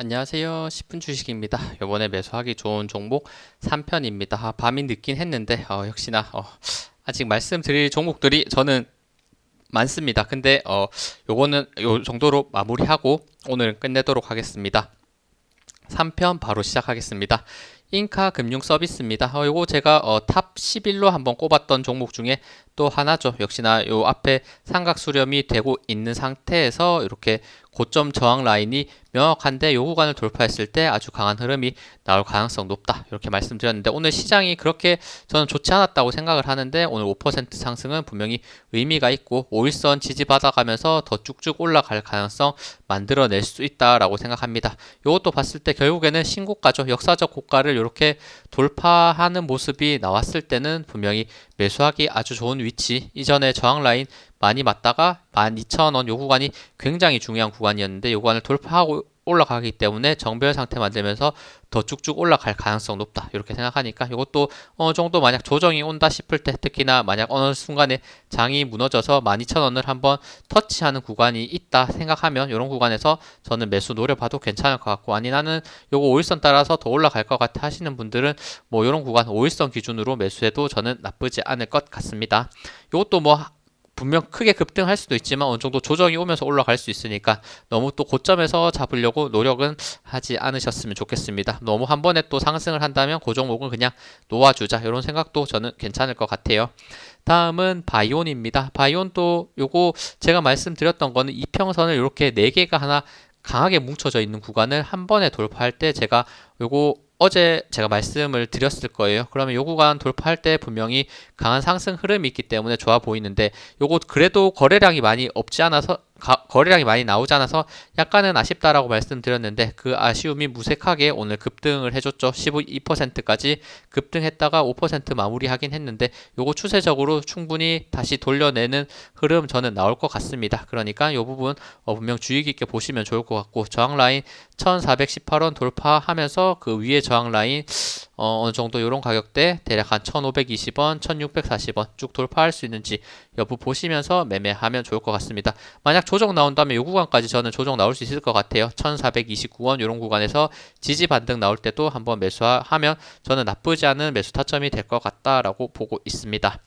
안녕하세요. 10분 주식입니다. 이번에 매수하기 좋은 종목 3편입니다. 아, 밤이 늦긴 했는데 어, 역시나 어, 아직 말씀드릴 종목들이 저는 많습니다. 근데 어, 요거는 요 정도로 마무리하고 오늘 끝내도록 하겠습니다. 3편 바로 시작하겠습니다. 인카 금융 서비스입니다. 어, 요거 제가 어, 탑 11로 한번 꼽았던 종목 중에 또 하나죠. 역시나 요 앞에 삼각 수렴이 되고 있는 상태에서 이렇게 고점 저항 라인이 명확한데 요 구간을 돌파했을 때 아주 강한 흐름이 나올 가능성 높다. 이렇게 말씀드렸는데 오늘 시장이 그렇게 저는 좋지 않았다고 생각을 하는데 오늘 5% 상승은 분명히 의미가 있고 5일선 지지 받아가면서 더 쭉쭉 올라갈 가능성 만들어낼 수 있다라고 생각합니다. 이것도 봤을 때 결국에는 신고가죠. 역사적 고가를 이렇게 돌파하는 모습이 나왔을 때는 분명히 매수하기 아주 좋은 위치 이전에 저항 라인 많이 맞다가 12,000원 요 구간이 굉장히 중요한 구간이었는데 요 구간을 돌파하고 올라가기 때문에 정별 상태 만들면서 더 쭉쭉 올라갈 가능성 높다 이렇게 생각하니까 이것도 어느 정도 만약 조정이 온다 싶을 때 특히나 만약 어느 순간에 장이 무너져서 12,000원을 한번 터치하는 구간이 있다 생각하면 이런 구간에서 저는 매수 노려봐도 괜찮을 것 같고 아니 나는 요거 5일선 따라서 더 올라갈 것 같아 하시는 분들은 뭐 이런 구간 5일선 기준으로 매수해도 저는 나쁘지 않을 것 같습니다. 이것도 뭐 분명 크게 급등할 수도 있지만 어느 정도 조정이 오면서 올라갈 수 있으니까 너무 또 고점에서 잡으려고 노력은 하지 않으셨으면 좋겠습니다. 너무 한 번에 또 상승을 한다면 그 종목은 그냥 놓아주자 이런 생각도 저는 괜찮을 것 같아요. 다음은 바이온입니다. 바이온도 요거 제가 말씀드렸던 거는 이평선을 이렇게 네 개가 하나 강하게 뭉쳐져 있는 구간을 한 번에 돌파할 때 제가 요거 어제 제가 말씀을 드렸을 거예요. 그러면 요 구간 돌파할 때 분명히 강한 상승 흐름이 있기 때문에 좋아 보이는데 요거 그래도 거래량이 많이 없지 않아서 가, 거래량이 많이 나오지 않아서 약간은 아쉽다라고 말씀드렸는데 그 아쉬움이 무색하게 오늘 급등을 해줬죠. 12%까지 급등했다가 5% 마무리하긴 했는데 요거 추세적으로 충분히 다시 돌려내는 흐름 저는 나올 것 같습니다. 그러니까 요 부분 어, 분명 주의 깊게 보시면 좋을 것 같고 저항 라인 1418원 돌파하면서 그 위에 저항 라인 어, 어느 정도 이런 가격대 대략 한 1520원, 1640원 쭉 돌파할 수 있는지 여부 보시면서 매매하면 좋을 것 같습니다. 만약 조정 나온다면 이 구간까지 저는 조정 나올 수 있을 것 같아요. 1429원 이런 구간에서 지지 반등 나올 때도 한번 매수하면 저는 나쁘지 않은 매수 타점이 될 것 같다라고 보고 있습니다.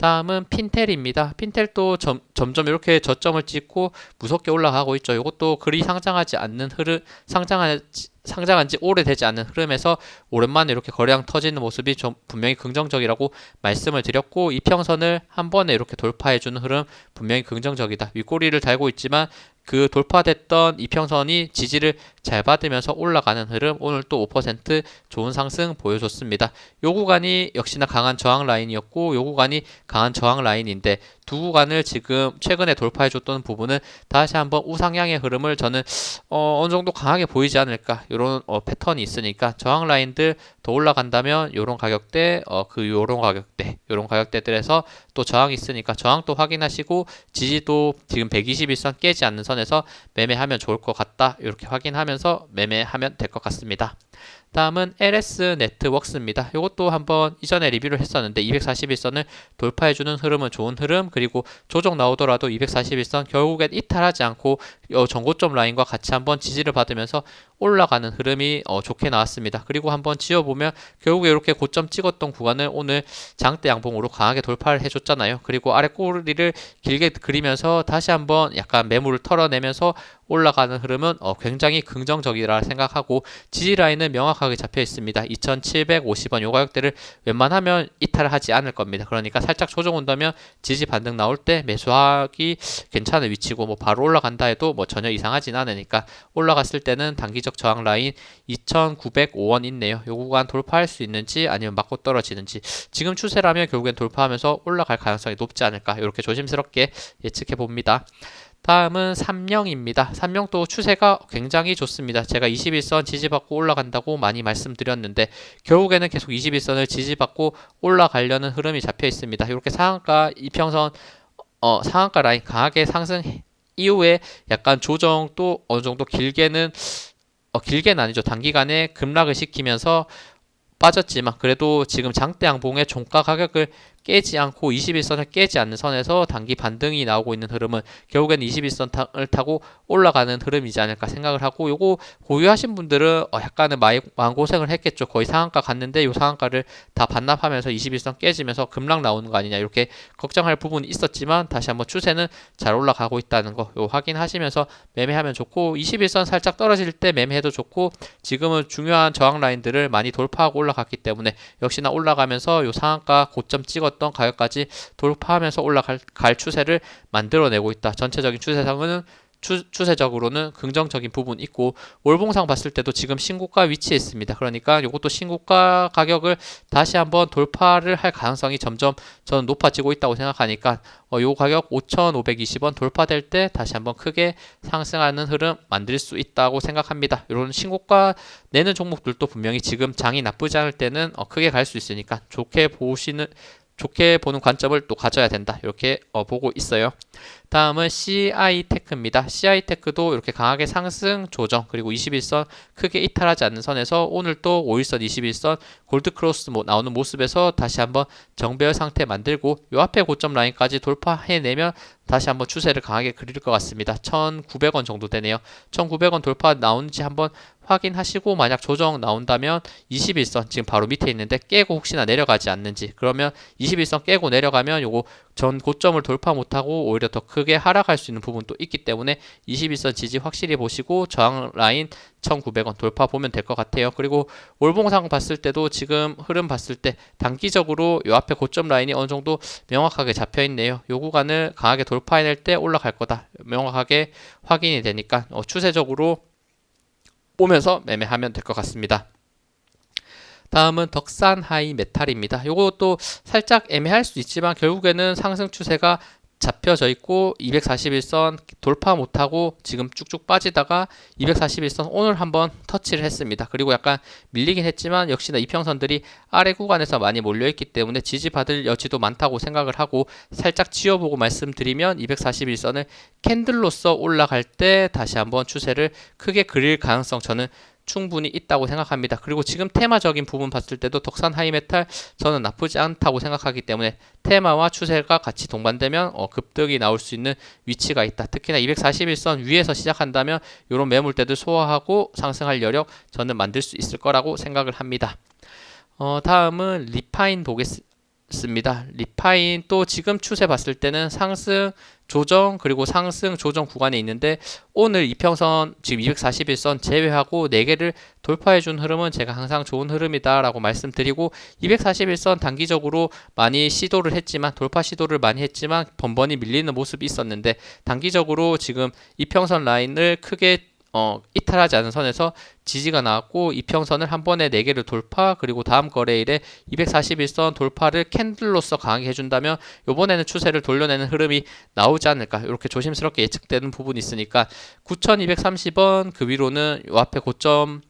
다음은 핀텔입니다. 핀텔도 점, 점점 이렇게 저점을 찍고 무섭게 올라가고 있죠. 이것도 그리 상장하지 않는 흐름, 상장하지 상장한 지 오래되지 않은 흐름에서 오랜만에 이렇게 거래량 터지는 모습이 좀 분명히 긍정적이라고 말씀을 드렸고 이평선을 한 번에 이렇게 돌파해주는 흐름 분명히 긍정적이다. 윗꼬리를 달고 있지만 그 돌파됐던 이평선이 지지를 잘 받으면서 올라가는 흐름 오늘 또 5% 좋은 상승 보여줬습니다. 요 구간이 역시나 강한 저항 라인이었고 요 구간이 강한 저항 라인인데 두 구간을 지금 최근에 돌파해줬던 부분은 다시 한번 우상향의 흐름을 저는 어, 어느 정도 강하게 보이지 않을까 이런 어, 패턴이 있으니까 저항 라인들 더 올라간다면 이런 가격대 어, 그 요런 가격대 요런 가격대들에서 또 저항이 있으니까 저항도 확인하시고 지지도 지금 121선 깨지 않는 선에서 매매하면 좋을 것 같다 이렇게 확인하면서 매매하면 될 것 같습니다. 다음은 LS 네트웍스입니다. 이것도 한번 이전에 리뷰를 했었는데 241선을 돌파해주는 흐름은 좋은 흐름 그리고 조정 나오더라도 241선 결국엔 이탈하지 않고 전고점 라인과 같이 한번 지지를 받으면서 올라가는 흐름이 어, 좋게 나왔습니다. 그리고 한번 지어보면 결국에 이렇게 고점 찍었던 구간을 오늘 장대 양봉으로 강하게 돌파를 해줬잖아요. 그리고 아래 꼬리를 길게 그리면서 다시 한번 약간 매물을 털어내면서 올라가는 흐름은 어, 굉장히 긍정적이라 생각하고 지지 라인은 명확하게 잡혀 있습니다. 2,750원 요 가격대를 웬만하면 이탈하지 않을 겁니다. 그러니까 살짝 조정 온다면 지지 반등 나올 때 매수하기 괜찮은 위치고 뭐 바로 올라간다 해도 뭐 전혀 이상하진 않으니까 올라갔을 때는 단기적 저항 라인 2,905원 있네요. 요 구간 돌파할 수 있는지 아니면 맞고 떨어지는지 지금 추세라면 결국엔 돌파하면서 올라갈 가능성이 높지 않을까 이렇게 조심스럽게 예측해 봅니다. 다음은 삼령입니다. 삼령도 추세가 굉장히 좋습니다. 제가 21선 지지받고 올라간다고 많이 말씀드렸는데 결국에는 계속 21선을 지지받고 올라가려는 흐름이 잡혀 있습니다. 이렇게 상한가 이평선 어, 상한가 라인 강하게 상승 이후에 약간 조정도 어느 정도 길게는 어, 길게는 아니죠. 단기간에 급락을 시키면서 빠졌지만 그래도 지금 장대 양봉의 종가 가격을 깨지 않고 21선을 깨지 않는 선에서 단기 반등이 나오고 있는 흐름은 결국에는 21선을 타고 올라가는 흐름이지 않을까 생각을 하고 요거 보유하신 분들은 어, 약간은 많이 마음고생을 했겠죠. 거의 상한가 갔는데 요 상한가를 다 반납하면서 21선 깨지면서 급락 나오는 거 아니냐 이렇게 걱정할 부분이 있었지만 다시 한번 추세는 잘 올라가고 있다는 거 요 확인하시면서 매매하면 좋고 21선 살짝 떨어질 때 매매해도 좋고 지금은 중요한 저항 라인들을 많이 돌파하고 올라갔기 때문에 역시나 올라가면서 요 상한가 고점 찍었 던 가격까지 돌파하면서 올라갈 갈 추세를 만들어내고 있다. 전체적인 추세상은 추, 추세적으로는 긍정적인 부분 있고 월봉상 봤을 때도 지금 신고가 위치에 있습니다. 그러니까 이것도 신고가 가격을 다시 한번 돌파를 할 가능성이 점점 저는 높아지고 있다고 생각하니까 어, 요 가격 5,520원 돌파될 때 다시 한번 크게 상승하는 흐름 만들 수 있다고 생각합니다. 이런 신고가 내는 종목들도 분명히 지금 장이 나쁘지 않을 때는 어, 크게 갈 수 있으니까 좋게 보시는 좋게 보는 관점을 또 가져야 된다. 이렇게 어, 보고 있어요. 다음은 CI 테크입니다. CI 테크도 이렇게 강하게 상승 조정 그리고 21선 크게 이탈하지 않는 선에서 오늘 또 5일선 21선 골드 크로스 뭐 나오는 모습에서 다시 한번 정배열 상태 만들고 요 앞에 고점 라인까지 돌파해내면 다시 한번 추세를 강하게 그릴 것 같습니다. 1,900원 정도 되네요. 1,900원 돌파 나오는지 한번 확인하시고 만약 조정 나온다면 21선 지금 바로 밑에 있는데 깨고 혹시나 내려가지 않는지 그러면 21선 깨고 내려가면 요거 전 고점을 돌파 못하고 오히려 더 크게 하락할 수 있는 부분도 있기 때문에 21선 지지 확실히 보시고 저항 라인 1,900원 돌파 보면 될 것 같아요. 그리고 월봉상 봤을 때도 지금 흐름 봤을 때 단기적으로 요 앞에 고점 라인이 어느 정도 명확하게 잡혀 있네요. 요 구간을 강하게 돌파해낼 때 올라갈 거다. 명확하게 확인이 되니까 어, 추세적으로 보면서 매매하면 될 것 같습니다. 다음은 덕산 하이 메탈입니다. 요것도 살짝 애매할 수 있지만 결국에는 상승 추세가 잡혀져 있고 241선 돌파 못하고 지금 쭉쭉 빠지다가 241선 오늘 한번 터치를 했습니다. 그리고 약간 밀리긴 했지만 역시나 이평선들이 아래 구간에서 많이 몰려있기 때문에 지지받을 여지도 많다고 생각을 하고 살짝 지어보고 말씀드리면 241선을 캔들로서 올라갈 때 다시 한번 추세를 크게 그릴 가능성 저는 충분히 있다고 생각합니다. 그리고 지금 테마적인 부분 봤을 때도 덕산 하이메탈 저는 나쁘지 않다고 생각하기 때문에 테마와 추세가 같이 동반되면 어, 급등이 나올 수 있는 위치가 있다. 특히나 241선 위에서 시작한다면 이런 매물대들 소화하고 상승할 여력 저는 만들 수 있을 거라고 생각을 합니다. 어, 다음은 리파인 보겠습니다. 습니다. 리파인 또 지금 추세 봤을 때는 상승 조정 그리고 상승 조정 구간에 있는데 오늘 이평선 지금 241선 제외하고 4개를 돌파해 준 흐름은 제가 항상 좋은 흐름이다라고 말씀드리고 241선 단기적으로 많이 시도를 했지만 돌파 시도를 많이 했지만 번번이 밀리는 모습이 있었는데 단기적으로 지금 이평선 라인을 크게 어, 이탈하지 않은 선에서 지지가 나왔고 이평선을 한 번에 4개를 돌파 그리고 다음 거래일에 241선 돌파를 캔들로서 강하게 해준다면 이번에는 추세를 돌려내는 흐름이 나오지 않을까. 이렇게 조심스럽게 예측되는 부분이 있으니까 9230원 그 위로는 요 앞에 고점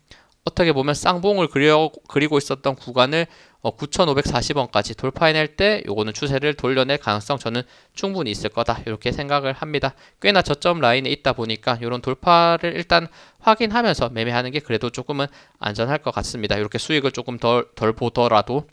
어떻게 보면 쌍봉을 그려, 그리고 있었던 구간을 어, 9,540원까지 돌파해낼 때 요거는 추세를 돌려낼 가능성 저는 충분히 있을 거다 이렇게 생각을 합니다. 꽤나 저점 라인에 있다 보니까 이런 돌파를 일단 확인하면서 매매하는 게 그래도 조금은 안전할 것 같습니다. 이렇게 수익을 조금 덜, 덜 보더라도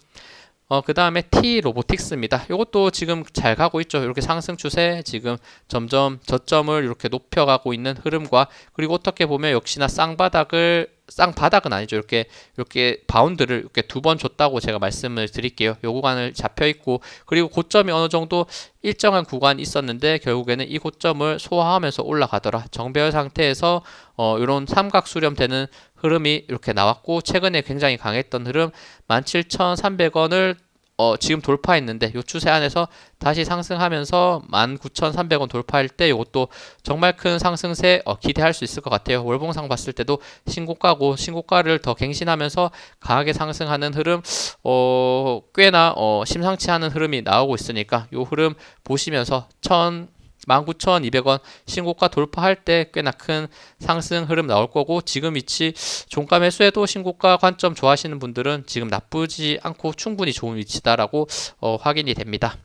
어, 그 다음에 T 로보틱스입니다. 이것도 지금 잘 가고 있죠. 이렇게 상승 추세 지금 점점 저점을 이렇게 높여가고 있는 흐름과 그리고 어떻게 보면 역시나 쌍바닥을 쌍바닥은 아니죠. 이렇게 이렇게 바운드를 이렇게 두 번 줬다고 제가 말씀을 드릴게요. 요 구간을 잡혀 있고 그리고 고점이 어느 정도 일정한 구간이 있었는데 결국에는 이 고점을 소화하면서 올라가더라. 정배열 상태에서 어 이런 삼각 수렴되는 흐름이 이렇게 나왔고 최근에 굉장히 강했던 흐름 17,300원을 어, 지금 돌파했는데 요 추세 안에서 다시 상승하면서 19,300원 돌파할 때 이것도 정말 큰 상승세 어, 기대할 수 있을 것 같아요. 월봉상 봤을 때도 신고가고 신고가를 더 갱신하면서 강하게 상승하는 흐름 어, 꽤나 어, 심상치 않은 흐름이 나오고 있으니까 요 흐름 보시면서 1 19,200원 신고가 돌파할 때 꽤나 큰 상승 흐름 나올 거고 지금 위치 종가 매수에도 신고가 관점 좋아하시는 분들은 지금 나쁘지 않고 충분히 좋은 위치다라고 어, 확인이 됩니다.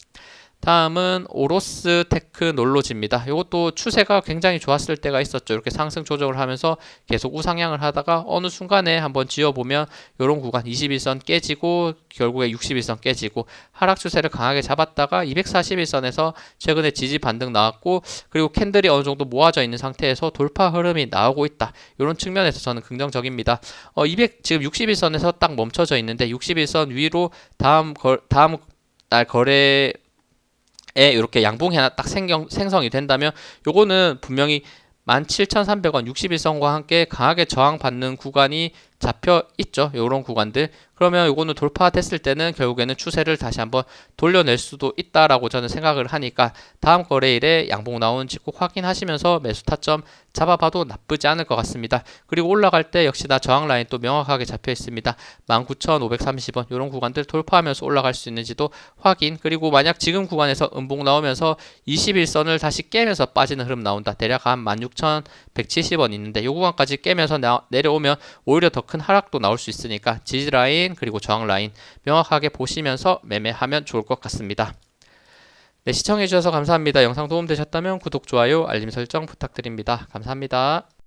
다음은 오로스 테크 놀로지입니다. 이것도 추세가 굉장히 좋았을 때가 있었죠. 이렇게 상승 조정을 하면서 계속 우상향을 하다가 어느 순간에 한번 지어보면 이런 구간 21선 깨지고 결국에 61선 깨지고 하락 추세를 강하게 잡았다가 241선에서 최근에 지지 반등 나왔고 그리고 캔들이 어느 정도 모아져 있는 상태에서 돌파 흐름이 나오고 있다. 이런 측면에서 저는 긍정적입니다. 어, 200 지금 61선에서 딱 멈춰져 있는데 61선 위로 다음 거, 다음 날 거래에 이렇게 양봉이 하나 딱 생경, 생성이 된다면 요거는 분명히 17,300원 61선과 함께 강하게 저항받는 구간이 잡혀 있죠. 요런 구간들. 그러면 요거는 돌파됐을 때는 결국에는 추세를 다시 한번 돌려낼 수도 있다라고 저는 생각을 하니까 다음 거래일에 양봉 나오는지 꼭 확인하시면서 매수 타점 잡아봐도 나쁘지 않을 것 같습니다. 그리고 올라갈 때 역시나 저항 라인 또 명확하게 잡혀 있습니다. 19,530원 이런 구간들 돌파하면서 올라갈 수 있는지도 확인. 그리고 만약 지금 구간에서 음봉 나오면서 21선을 다시 깨면서 빠지는 흐름 나온다. 대략 한 16,170원 있는데 요 구간까지 깨면서 나- 내려오면 오히려 더 큰 하락도 나올 수 있으니까 지지 라인 그리고 저항 라인 명확하게 보시면서 매매하면 좋을 것 같습니다. 네, 시청해주셔서 감사합니다. 영상 도움되셨다면 구독, 좋아요, 알림 설정 부탁드립니다. 감사합니다.